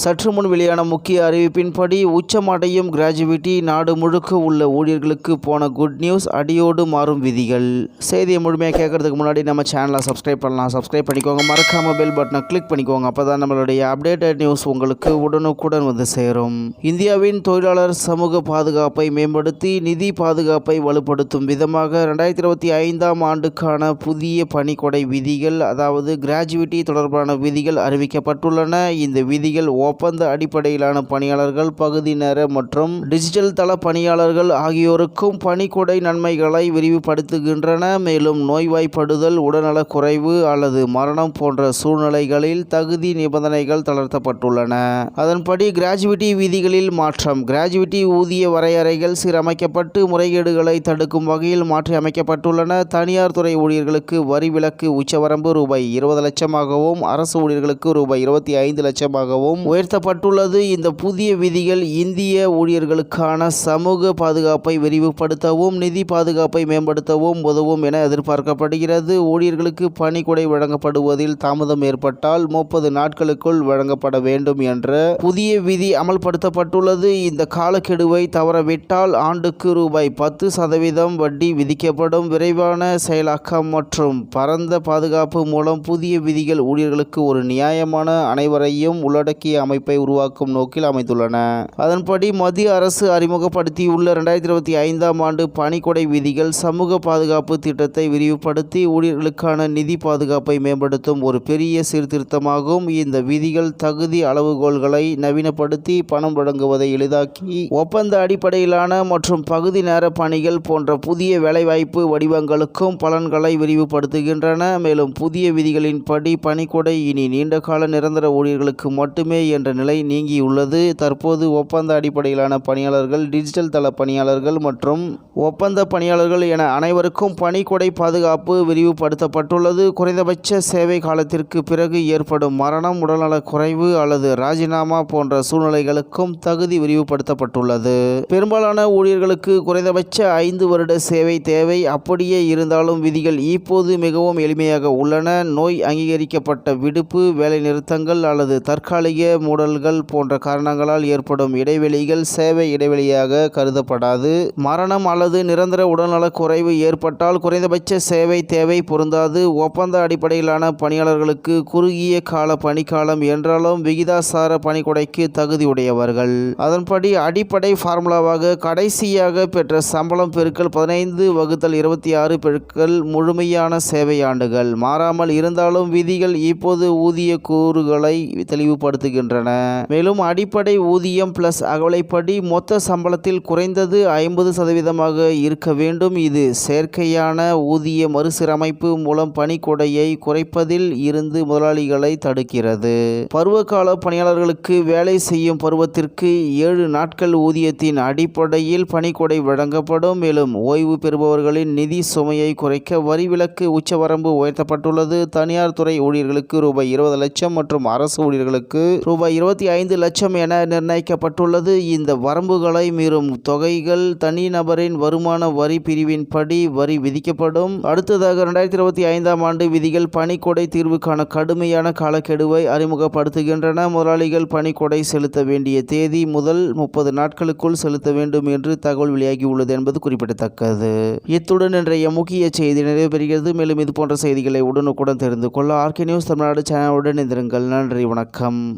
சற்று முன் வெளியான முக்கிய அறிவிப்பின்படி உச்சமடையும் கிராஜுவிட்டி நாடு முழுக்க உள்ள ஊழியர்களுக்கு போன குட் நியூஸ் அடியோடு மாறும் விதிகள். செய்தியை முழுமையாக கேட்கறதுக்கு முன்னாடி நம்ம சேனலை சப்ஸ்கிரைப் பண்ணலாம். சப்ஸ்கிரைப் பண்ணிக்கோங்க. மறக்காம பெல் பட்டனை கிளிக் பண்ணிக்கோங்க. அப்போ தான் நம்மளுடைய அப்டேட்டட் நியூஸ் உங்களுக்கு உடனுக்குடன் வந்து சேரும். இந்தியாவின் தொழிலாளர் சமூக பாதுகாப்பை மேம்படுத்தி நிதி பாதுகாப்பை வலுப்படுத்தும் விதமாக ரெண்டாயிரத்தி இருபத்தி ஐந்தாம் ஆண்டுக்கான புதிய பணிக்கொடை விதிகள் அதாவது கிராஜுவிட்டி தொடர்பான விதிகள் அறிவிக்கப்பட்டுள்ளன. இந்த விதிகள் ஓ ஒப்பந்த அடிப்படையிலான பணியாளர்கள் பகுதி நேர மற்றும் டிஜிட்டல் தள பணியாளர்கள் ஆகியோருக்கும் பணிக்கொடை நன்மைகளை விரிவுபடுத்துகின்றன. மேலும் நோய்வாய்ப்படுதல் உடல்நலக் குறைவு அல்லது மரணம் போன்ற சூழ்நிலைகளில் தகுதி நிபந்தனைகள் தளர்த்தப்பட்டுள்ளன. அதன்படி கிராஜுவிட்டி விதிகளில் மாற்றம். கிராஜுவிட்டி ஊதிய வரையறைகள் சீரமைக்கப்பட்டு முறைகேடுகளை தடுக்கும் வகையில் மாற்றி அமைக்கப்பட்டுள்ளன. தனியார் துறை ஊழியர்களுக்கு வரி விலக்கு உச்சவரம்பு ரூபாய் இருபது லட்சமாகவும் அரசு ஊழியர்களுக்கு ரூபாய் இருபத்தி ஐந்து லட்சமாகவும் உயர்த்தப்பட்டுள்ளது. இந்த புதிய விதிகள் இந்திய ஊழியர்களுக்கான சமூக பாதுகாப்பை விரிவுபடுத்தவும் நிதி பாதுகாப்பை மேம்படுத்தவும் உதவும் என எதிர்பார்க்கப்படுகிறது. ஊழியர்களுக்கு பணிக்குடை வழங்கப்படுவதில் தாமதம் ஏற்பட்டால் முப்பது நாட்களுக்குள் வழங்கப்பட வேண்டும் என்ற புதிய விதி அமல்படுத்தப்பட்டுள்ளது. இந்த காலக்கெடுவை தவறவிட்டால் ஆண்டுக்கு ரூபாய் பத்து சதவீதம் வட்டி விதிக்கப்படும். விரைவான செயலாக்கம் மற்றும் பரந்த பாதுகாப்பு மூலம் புதிய விதிகள் ஊழியர்களுக்கு ஒரு நியாயமான அனைவரையும் உள்ளடக்கிய அமைப்பை உருவாக்கும் நோக்கில் அமைந்துள்ளன. அதன்படி மத்திய அரசு அறிமுகப்படுத்தியுள்ள இரண்டாயிரத்தி இருபத்தி ஐந்தாம் ஆண்டு பணிக்கொடை விதிகள் சமூக பாதுகாப்பு திட்டத்தை விரிவுபடுத்தி ஊழியர்களுக்கான நிதி பாதுகாப்பை மேம்படுத்தும் ஒரு பெரிய சீர்திருத்தமாகும். இந்த விதிகள் தகுதி அளவுகோல்களை நவீனப்படுத்தி பணம் வழங்குவதை எளிதாக்கி ஒப்பந்த அடிப்படையிலான மற்றும் பகுதி நேர பணிகள் போன்ற புதிய வேலைவாய்ப்பு வடிவங்களுக்கும் பலன்களை விரிவுபடுத்துகின்றன. மேலும் புதிய விதிகளின்படி பணிக்கொடை இனி நீண்டகால நிரந்தர ஊழியர்களுக்கு மட்டுமே என்ற நிலை நீங்கியுள்ளது. தற்போது ஒப்பந்த அடிப்படையிலான பணியாளர்கள் டிஜிட்டல் தள பணியாளர்கள் மற்றும் ஒப்பந்த பணியாளர்கள் என அனைவருக்கும் பணிக்கொடை பாதுகாப்பு விரிவுபடுத்தப்பட்டுள்ளது. குறைந்தபட்ச சேவை காலத்திற்கு பிறகு ஏற்படும் மரணம் உடல்நலக் குறைவு அல்லது ராஜினாமா போன்ற சூழ்நிலைகளுக்கும் தகுதி விரிவுபடுத்தப்பட்டுள்ளது. பெரும்பாலான ஊழியர்களுக்கு குறைந்தபட்ச ஐந்து வருட சேவை தேவை. அப்படியே இருந்தாலும் விதிகள் இப்போது மிகவும் எளிமையாக உள்ளன. நோய் அங்கீகரிக்கப்பட்ட விடுப்பு வேலைநிறுத்தங்கள் அல்லது தற்காலிக மூடல்கள் போன்ற காரணங்களால் ஏற்படும் இடைவெளிகள் சேவை இடைவெளியாக கருதப்படாது. மரணம் அல்லது நிரந்தர உடல்நலக் குறைவு ஏற்பட்டால் குறைந்தபட்ச சேவை தேவை பொருந்தாது. ஒப்பந்த அடிப்படையிலான பணியாளர்களுக்கு குறுகிய கால பணிக்காலம் என்றாலும் விகிதாசார பணிக்கொடைக்கு தகுதியுடையவர்கள். அதன்படி அடிப்படை ஃபார்முலாவாக கடைசியாக பெற்ற சம்பளம் பெருக்கல் பதினைந்து வகுத்தல் இருபத்தி ஆறு பெருக்கள் முழுமையான சேவை ஆண்டுகள். மாறாமல் இருந்தாலும் விதிகள் இப்போது ஊதிய கூறுகளை தெளிவுபடுத்துகின்றன. வருகின்றன. மேலும் அடிப்படை ஊதியம் பிளஸ் அகவலைப்படி மொத்த சம்பளத்தில் குறைந்தது ஐம்பது சதவீதமாக இருக்க வேண்டும். இது செயற்கையான ஊதிய மறுசீரமைப்பு மூலம் பணிக்கொடையை குறைப்பதில் இருந்து முதலாளிகளை தடுக்கிறது. பருவகால பணியாளர்களுக்கு வேலை செய்யும் பருவத்திற்கு ஏழு நாட்கள் ஊதியத்தின் அடிப்படையில் பணிக்கொடை வழங்கப்படும். மேலும் ஓய்வு பெறுபவர்களின் நிதி சுமையை குறைக்க வரி விலக்கு உச்சவரம்பு உயர்த்தப்பட்டுள்ளது. தனியார் துறை ஊழியர்களுக்கு ரூபாய் இருபது லட்சம் மற்றும் அரசு ஊழியர்களுக்கு ரூபாய் இருபத்தி ஐந்து லட்சம் என நிர்ணயிக்கப்பட்டுள்ளது. இந்த வரம்புகளை மீறும் தொகைகள் தனிநபரின் வருமான வரி பிரிவின்படி வரி விதிக்கப்படும். அடுத்ததாக இரண்டாயிரத்தி இருபத்தி ஐந்தாம் ஆண்டு விதிகள் பணிக்கொடை தீர்வுக்கான கடுமையான காலக்கெடுவை அறிமுகப்படுத்துகின்றன. முதலாளிகள் பணிக்கொடை செலுத்த வேண்டிய தேதி முதல் முப்பது நாட்களுக்குள் செலுத்த வேண்டும் என்று தகவல் வெளியாகியுள்ளது என்பது குறிப்பிடத்தக்கது. இத்துடன் இன்றைய முக்கிய செய்தி நிறைவு மேலும் இது போன்ற செய்திகளை உடனுக்குடன் தெரிந்து கொள்ள ஆர்கே நியூஸ் தமிழ்நாடு சேனலுடன் இருந்திருங்கள் நன்றி வணக்கம்.